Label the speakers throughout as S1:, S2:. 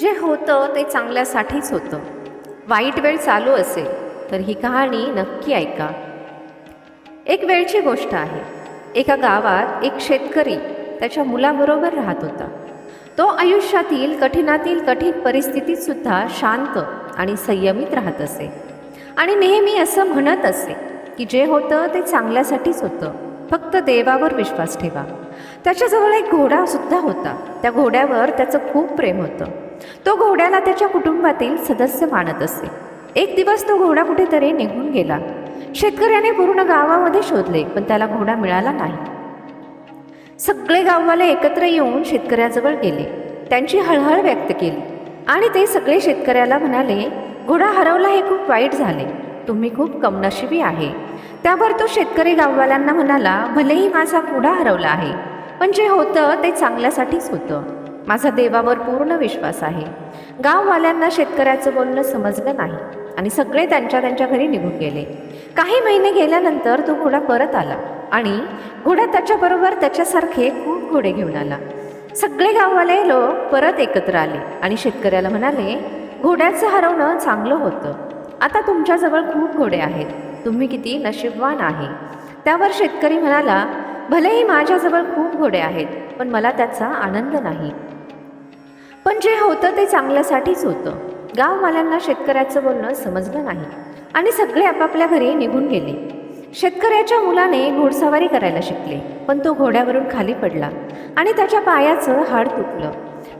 S1: जे होतं ते चांगल्यासाठीच होतं. वाईट वेळ चालू असेल तर ही कहाणी नक्की ऐका. एक वेळची गोष्ट आहे. एका गावात एक शेतकरी त्याच्या मुलाबरोबर राहत होता. तो आयुष्यातील कठीणातील कठीण परिस्थितीत सुद्धा शांत आणि संयमित राहत असे. आणि नेहमी असं म्हणत असे की जे होतं ते चांगल्यासाठीच होतं. फक्त देवावर विश्वास ठेवा. त्याच्याजवळ एक घोडा सुद्धा होता. त्या घोड्यावर त्याचं खूप प्रेम होतं. तो घोड्याला त्याच्या कुटुंबातील सदस्य मानत असे. एक दिवस तो घोडा कुठेतरी निघून गेला. शेतकऱ्याने पूर्ण गावामध्ये शोधले पण त्याला घोडा मिळाला नाही. सगळे गाववाले एकत्र येऊन शेतकऱ्याजवळ गेले. त्यांची हळहळ व्यक्त केली. आणि ते सगळे शेतकऱ्याला म्हणाले घोडा हरवला हे खूप वाईट झाले. तुम्ही खूप कमनशिबी आहे. त्यावर तो शेतकरी गाववाल्यांना म्हणाला भलेही माझा घोडा हरवला आहे पण जे होतं ते चांगल्यासाठीच होतं. माझा देवावर पूर्ण विश्वास आहे. गाववाल्यांना शेतकऱ्याचं बोलणं समजलं नाही आणि सगळे त्यांच्या त्यांच्या घरी निघून गेले. काही महिने गेल्यानंतर तो घोडा परत आला आणि घोडा त्याच्याबरोबर त्याच्यासारखे खूप घोडे घेऊन आला. सगळे गाववाले लोक परत एकत्र आले आणि शेतकऱ्याला म्हणाले घोड्याचं हरवणं चांगलं होतं. आता तुमच्याजवळ खूप घोडे आहेत. तुम्ही किती नशीबवान आहे. त्यावर शेतकरी म्हणाला भलेही माझ्याजवळ खूप घोडे आहेत पण मला त्याचा आनंद नाही. पण जे होतं ते चांगल्यासाठीच होतं. गाववाल्यांना शेतकऱ्याचं बोलणं समजलं नाही आणि सगळे आपापल्या घरी निघून गेले. शेतकऱ्याच्या मुलाने घोडसवारी करायला शिकले पण तो घोड्यावरून खाली पडला आणि त्याच्या पायाचं हाड तुटलं.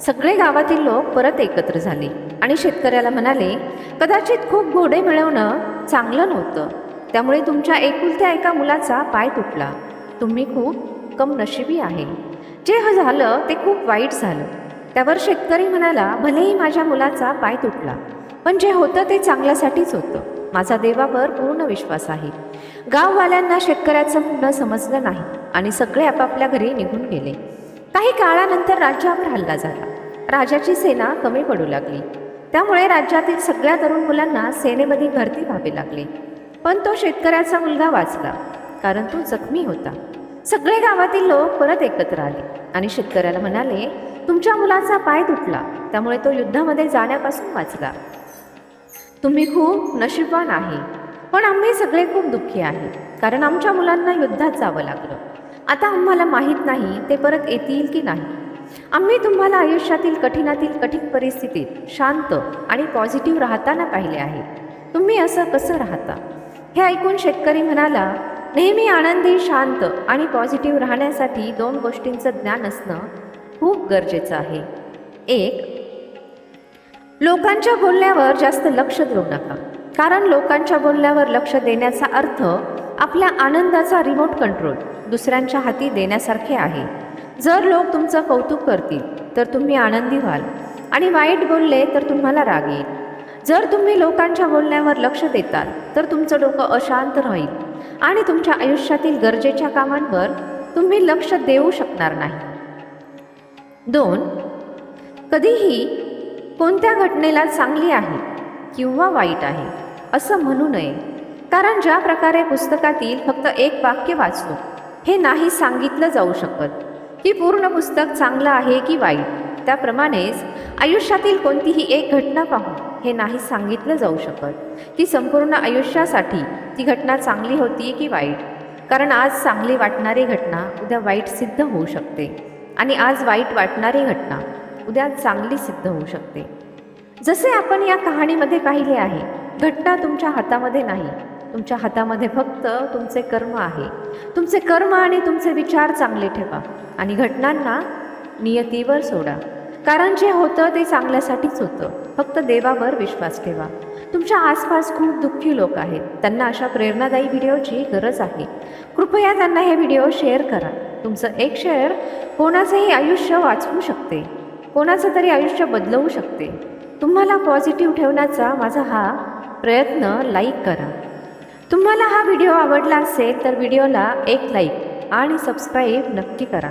S1: सगळे गावातील लोक परत एकत्र झाले आणि शेतकऱ्याला म्हणाले कदाचित खूप घोडे मिळवणं चांगलं नव्हतं. त्यामुळे तुमच्या एकुलत्या एका मुलाचा पाय तुटला. तुम्ही खूप कमनशिबी आहे. जे ह झालं ते खूप वाईट झालं. त्यावर शेतकरी म्हणाला भलेही माझ्या मुलाचा पाय तुटला पण जे होतं ते चांगल्यासाठीच होतं. माझा देवावर पूर्ण विश्वास आहे. गाववाल्यांना शेतकऱ्याचं म्हणणं समजलं नाही आणि सगळे आपापल्या घरी निघून गेले. काही काळानंतर राज्यावर हल्ला झाला. राजाची सेना कमी पडू लागली. त्यामुळे राज्यातील सगळ्या तरुण मुलांना सेनेमध्ये भरती व्हावी लागली. पण तो शेतकऱ्याचा मुलगा वाचला कारण तो जखमी होता. सगळे गावातील लोक परत एकत्र आले आणि शेतकऱ्याला म्हणाले तुमच्या मुलाचा पाय तुटला. त्यामुळे तो युद्धामध्ये जाण्यापासून वाचला. तुम्ही खूप नशीबवान आहे. पण आम्ही सगळे खूप दुःखी आहे. कारण आमच्या मुलांना युद्धात जावं लागलं. आता आम्हाला माहीत नाही ते परत येतील की नाही. आम्ही तुम्हाला आयुष्यातील कठीणातील कठीण परिस्थितीत शांत आणि पॉझिटिव्ह राहताना पाहिले आहे. तुम्ही असं कसं राहता? हे ऐकून शेतकरी म्हणाला नेहमी आनंदी शांत आणि पॉझिटिव्ह राहण्यासाठी दोन गोष्टींचं ज्ञान असणं खूप गरजेचं आहे. एक लोकांच्या बोलण्यावर जास्त लक्ष देऊ नका. कारण लोकांच्या बोलण्यावर लक्ष देण्याचा अर्थ आपल्या आनंदाचा रिमोट कंट्रोल दुसऱ्यांच्या हाती देण्यासारखे आहे. जर लोक तुमचं कौतुक करतील तर तुम्ही आनंदी व्हाल आणि वाईट बोलले तर तुम्हाला राग येईल. जर तुम्ही लोकांच्या बोलण्यावर लक्ष देताल तर तुमचं डोकं अशांत राहील आणि तुमच्या आयुष्यातील गरजेच्या कामांवर तुम्ही लक्ष देऊ शकणार नाही. दोन कधीही कोणत्या घटनेला चांगली आहे किंवा वाईट आहे असं म्हणू नये कारण ज्या प्रकारे पुस्तकातील फक्त एक वाक्य वाचतो हे नाही सांगितलं जाऊ शकत. की पूर्ण पुस्तक चांगलं आहे की वाईट त्याप्रमाणेच आयुष्यातील कोणतीही एक घटना पाहून हे नाही सांगितलं जाऊ शकत. की संपूर्ण आयुष्यासाठी ती घटना चांगली होती की वाईट? कारण आज चांगली वाटणारी घटना उद्या वाईट सिद्ध होऊ शकते. आणि आज वाईट वाटणारी घटना उद्या चांगली सिद्ध होऊ शकते. जसे आपण या कहाणीमध्ये पाहिले आहे घटना तुमच्या हातामध्ये नाही. तुमच्या हातामध्ये फक्त तुमचे कर्म आहे. तुमचे कर्म आणि तुमचे विचार चांगले ठेवा आणि घटनांना नियतीवर सोडा. कारण जे होतं ते चांगल्यासाठीच होतं. फक्त देवावर विश्वास ठेवा. तुमच्या आसपास खूप दुःखी लोक आहेत. त्यांना अशा प्रेरणादायी व्हिडिओची गरज आहे. कृपया त्यांना हे व्हिडिओ शेअर करा. तुमचं एक शेअर कोणाचंही आयुष्य वाचवू शकते. कोणाचं तरी आयुष्य बदलवू शकते. तुम्हाला पॉझिटिव्ह ठेवण्याचा माझा हा प्रयत्न लाईक करा. तुम्हाला हा व्हिडिओ आवडला असेल तर व्हिडिओला एक लाईक आणि सबस्क्राईब नक्की करा.